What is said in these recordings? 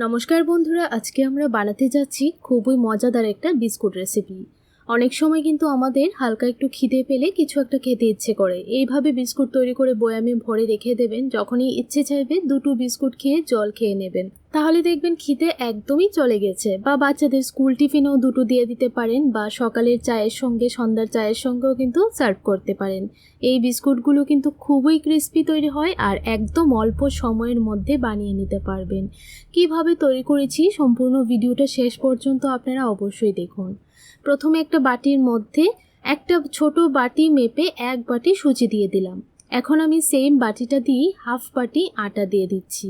নমস্কার বন্ধুরা আজকে আমরা বানাতে যাচ্ছি খুবই মজাদার একটা বিস্কুট রেসিপি অনেক সময় কিন্তু আমাদের হালকা একটু খিদে পেলে কিছু একটা খেতে ইচ্ছে করে। এইভাবে বিস্কুট তৈরি করে বয়ামে ভরে রেখে দেবেন। যখনই ইচ্ছে চাইবে দুটো বিস্কুট খেয়ে জল খেয়ে নেবেন। তাহলে দেখবেন খিদে একদমই চলে গেছে বা বাচ্চাদের স্কুল টিফিনেও দুটো দিয়ে দিতে পারেন বা সকালের চায়ের সঙ্গে, সন্ধ্যার চায়ের সঙ্গেও কিন্তু সার্ভ করতে পারেন। এই বিস্কুটগুলো কিন্তু খুবই ক্রিস্পি তৈরি হয় আর একদম অল্প সময়ের মধ্যে বানিয়ে নিতে পারবেন। কীভাবে তৈরি করেছি সম্পূর্ণ ভিডিওটা শেষ পর্যন্ত আপনারা অবশ্যই দেখুন। প্রথমে একটা বাটির মধ্যে একটা ছোট বাটি মেপে এক বাটি সুজি দিয়ে দিলাম। এখন আমি সেম বাটিটা দিয়ে হাফ বাটি আটা দিয়ে দিচ্ছি।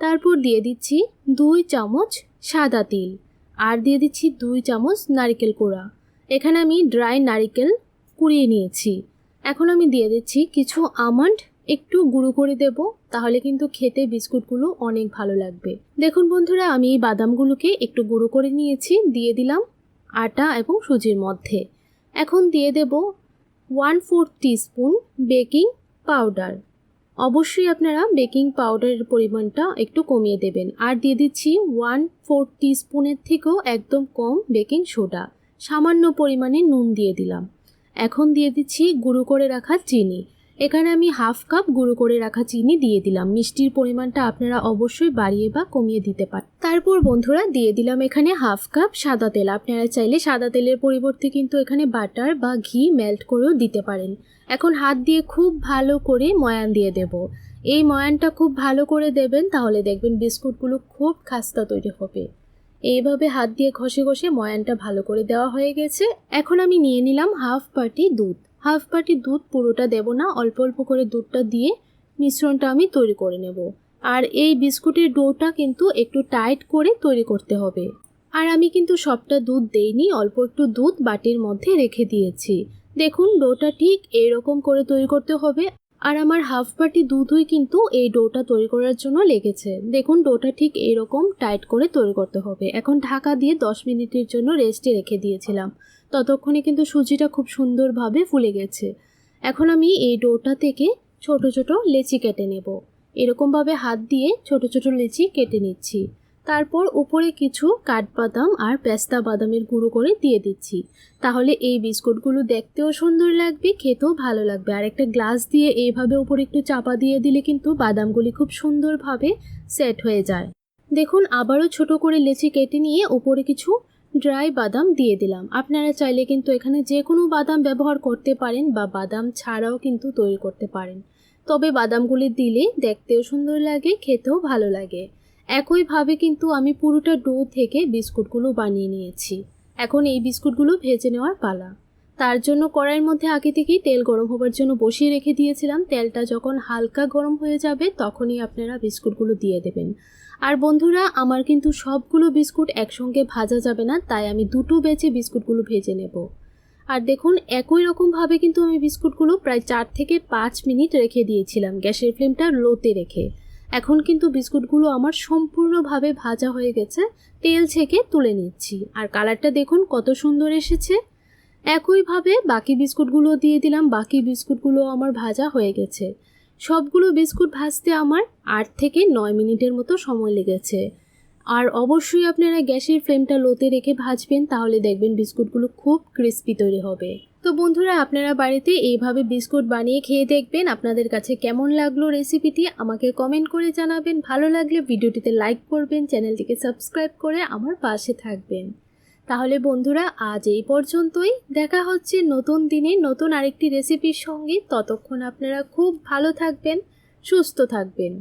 তারপর দিয়ে দিচ্ছি দুই চামচ সাদা তিল আর দিয়ে দিচ্ছি দুই চামচ নারিকেল কোড়া। এখানে আমি ড্রাই নারিকেল কুড়িয়ে নিয়েছি। এখন আমি দিয়ে দিচ্ছি কিছু আমন্ড একটু গুঁড়ো করে দেব, তাহলে কিন্তু খেতে বিস্কুটগুলো অনেক ভালো লাগবে। দেখুন বন্ধুরা, আমি এই বাদামগুলোকে একটু গুঁড়ো করে নিয়েছি, দিয়ে দিলাম। আটা এবং সুজির মধ্যে। এখন দিয়ে দেব one fourth teaspoon baking powder অবশ্যই আপনারা বেকিং পাউডারের পরিমাণটা একটু কমিয়ে দেবেন। আর দিয়ে দিচ্ছি ওয়ান ফোর্থ টিস্পুনের থেকেও একদম কম বেকিং সোডা সামান্য পরিমাণে নুন দিয়ে দিলাম। এখন দিয়ে দিচ্ছি গুঁড়ো করে রাখা চিনি। এখানে আমি হাফ কাপ গুঁড়ো করে রাখা চিনি দিয়ে দিলাম। মিষ্টির পরিমাণটা আপনারা অবশ্যই বাড়িয়ে বা কমিয়ে দিতে পারেন। তারপর বন্ধুরা দিয়ে দিলাম এখানে হাফ কাপ সাদা তেল। আপনারা চাইলে সাদা তেলের পরিবর্তে কিন্তু এখানে বাটার বা ঘি মেল্ট করেও দিতে পারেন। এখন হাত দিয়ে খুব ভালো করে ময়ান দিয়ে দেব। এই ময়ানটা খুব ভালো করে দেবেন, তাহলে দেখবেন বিস্কুটগুলো খুব খাস্তা তৈরি হবে। এইভাবে হাত দিয়ে ঘষে ঘষে ময়ানটা ভালো করে দেওয়া হয়ে গেছে। এখন আমি নিয়ে নিলাম হাফ বাটি দুধ। হাফ বাটি দুধ পুরোটা দেব না, অল্প অল্প করে দুধটা দিয়ে মিশ্রণটা আমি তৈরি করে নেব। আর এই বিস্কুটের ডোটা কিন্তু একটু টাইট করে তৈরি করতে হবে। আর আমি কিন্তু সবটা দুধ দেইনি, অল্প একটু দুধ বাটির মধ্যে রেখে দিয়েছি। দেখুন, ডোটা ঠিক এরকম করে তৈরি করতে হবে। আর আমার হাফ বাটি দুধই কিন্তু এই ডোটা তৈরি করার জন্য লেগেছে। দেখুন, ডোটা ঠিক এরকম টাইট করে তৈরি করতে হবে। এখন ঢাকা দিয়ে দশ মিনিটের জন্য রেস্টে রেখে দিয়েছিলাম। ততক্ষণে কিন্তু সুজিটা খুব সুন্দরভাবে ফুলে গেছে। এখন আমি এই ডোটা থেকে ছোট ছোট লেচি কেটে নেব। এরকমভাবে হাত দিয়ে ছোট ছোট লেচি কেটে নিচ্ছি। তারপর উপরে কিছু কাঠবাদাম আর পেস্তা বাদামের গুঁড়ো করে দিয়ে দিচ্ছি। তাহলে এই বিস্কুটগুলো দেখতেও সুন্দর লাগবে, খেতেও ভালো লাগবে। আর একটা গ্লাস দিয়ে এইভাবে উপরে একটু চাপা দিয়ে দিলে কিন্তু বাদামগুলি খুব সুন্দরভাবে সেট হয়ে যায়। দেখুন, আবারও ছোট করে লেচি কেটে নিয়ে উপরে কিছু ড্রাই বাদাম দিয়ে দিলাম। আপনারা চাইলে কিন্তু এখানে যে কোনো বাদাম ব্যবহার করতে পারেন বা বাদাম ছাড়াও কিন্তু তৈরি করতে পারেন। তবে বাদামগুলি দিলে দেখতেও সুন্দর লাগে, খেতেও ভালো লাগে। একইভাবে কিন্তু আমি পুরোটা ডো থেকে বিস্কুটগুলো বানিয়ে নিয়েছি। এখন এই বিস্কুটগুলো ভেজে নেওয়ার পালা। তার জন্য কড়াইয়ের মধ্যে আগে থেকেই তেল গরম হবার জন্য বসিয়ে রেখে দিয়েছিলাম। তেলটা যখন হালকা গরম হয়ে যাবে, তখনই আপনারা বিস্কুটগুলো দিয়ে দেবেন। আর বন্ধুরা, আমার কিন্তু সবগুলো বিস্কুট একসঙ্গে ভাজা যাবে না, তাই আমি দুটো বেচে বিস্কুটগুলো ভেজে নেব। আর দেখুন, একই রকমভাবে কিন্তু আমি বিস্কুটগুলো প্রায় চার থেকে পাঁচ মিনিট রেখে দিয়েছিলাম। গ্যাসের ফ্লেমটা লোতে রেখে। এখন কিন্তু বিস্কুটগুলো আমার সম্পূর্ণভাবে ভাজা হয়ে গেছে। তেল ছেঁকে তুলে নিচ্ছি। আর কালারটা দেখুন কত সুন্দর এসেছে। একইভাবে বাকি বিস্কুটগুলো দিয়ে দিলাম। বাকি বিস্কুটগুলো আমার ভাজা হয়ে গেছে। সবগুলো বিস্কুট ভাজতে আমার আট থেকে নয় মিনিটের মতো সময় লেগেছে। আর অবশ্যই আপনারা গ্যাসের ফ্লেমটা লোতে রেখে ভাজবেন, তাহলে দেখবেন বিস্কুটগুলো খুব ক্রিস্পি তৈরি হবে। তো বন্ধুরা, আপনারা বাড়িতে এইভাবে বিস্কুট বানিয়ে খেয়ে দেখবেন, আপনাদের কাছে কেমন লাগল রেসিপিটি আমাকে কমেন্ট করে জানাবেন। ভালো লাগলে ভিডিওটিতে লাইক করবেন, চ্যানেলটিকে সাবস্ক্রাইব করে আমার পাশে থাকবেন। তাহলে বন্ধুরা, আজ এই পর্যন্তই। দেখা হচ্ছে নতুন দিনে নতুন আরেকটি রেসিপির সঙ্গে। ততক্ষণ আপনারা খুব ভালো থাকবেন, সুস্থ থাকবেন।